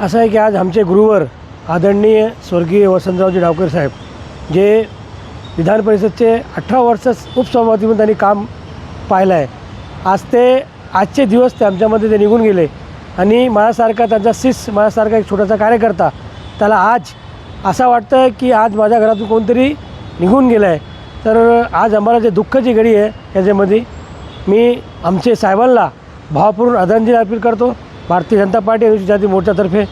असं आहे की आज आमचे गुरुवर आदरणीय स्वर्गीय वसंतरावजी डावकर साहेब जे विधान परिषदचे अठरा वर्ष उपसभापती म्हणून त्यांनी काम पाहिलं आहे. आज ते आजचे दिवस ते आमच्यामध्ये ते निघून गेले आणि माझ्यासारखा त्यांचा शिस माझ्यासारखा एक छोटासा कार्यकर्ता त्याला आज असं वाटतं की आज माझ्या घरातून कोणतरी निघून गेलं आहे. तर आज आम्हाला जे दुःखाची घडी आहे याच्यामध्ये मी आमचे साहेबांना भावपूर्ण आदरांजली अर्पित करतो. भारतीय जनता पार्टी अनुसूचित जाती मोर्चातर्फे.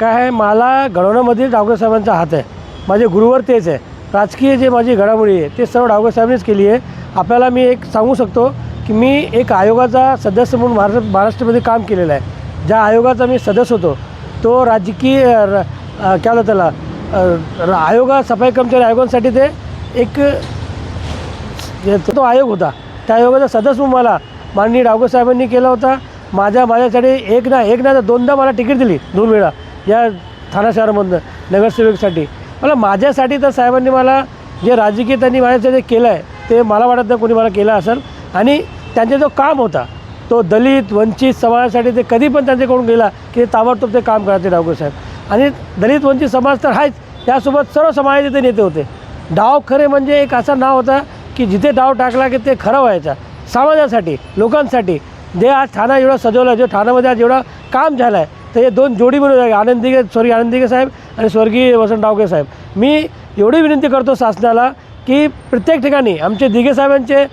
काय आहे मला घडवण्यामध्ये डावकर साहेबांचा हात आहे. माझे गुरुवर तेच आहे. राजकीय जे माझी घडामोडी आहे ते सर्व डावकर साहेबांनीच केली आहे. आपल्याला मी एक सांगू शकतो की मी एक आयोगाचा सदस्य म्हणून महाराष्ट्र महाराष्ट्रामध्ये काम केलेलं आहे. ज्या आयोगाचा मी सदस्य होतो तो राजकीय र- काय होतं त्याला आयोगा सफाई कर्मचारी आयोगांसाठी ते एक तो आयोग होता. त्या आयोगाचा सदस्य म्हणून मला माननीय डावकर साहेबांनी केला होता. माझ्या माझ्यासाठी एक ना एक ना तर दोनदा मला तिकीट दिली दोन वेळा या ठाणा शहरामधनं नगरसेवकसाठी मला माझ्यासाठी तर साहेबांनी मला जे राजकीय त्यांनी माझ्यासाठी केलं आहे ते मला वाटत नाही कोणी मला केलं असेल. आणि त्यांचा जो काम होता तो दलित वंचित समाजासाठी ते कधी पण त्यांच्याकडून गेला की ते ताबडतोब ते काम करायचे डावकर साहेब. आणि दलित वंचित समाज तर आहेच त्यासोबत सर्व समाजाचे ते नेते होते. डाव खरे म्हणजे एक असा नाव होता की जिथे डाव टाकला की ते खरं व्हायचा. समाजासाठी लोकांसाठी. जे आज ठाणा एवढं सजवलं जो ठाण्यामध्ये आज एवढं काम झालं आहे तर हे दोन जोडी मिळून आहे आनंद स्वर्गीय आनंद साहेब आणि स्वर्गीय वसंत डावके साहेब. मी एवढी विनंती करतो शासनाला की प्रत्येक ठिकाणी आमचे दिघे साहेबांचे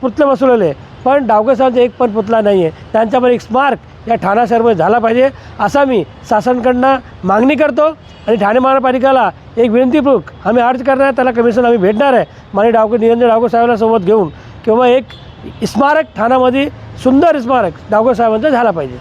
पुतले बसवलेले पण डावके साहेबांचा एक पण पुतळा नाही आहे त्यांच्यामध्ये एक स्मारक या ठाणा शहरमध्ये झाला पाहिजे असा मी शासनकडनं मागणी करतो आणि ठाणे महानगरपालिकेला एक विनंतीपूर्वक आम्ही अर्ज करणार आहे त्याला कमिशन आम्ही भेटणार आहे. माने डावके निरंजन डावके साहेबांना सोबत घेऊन किंवा एक स्मारक ठाण्यामध्ये सुंदर स्मारक डावकर साहेबांचं झाला पाहिजे.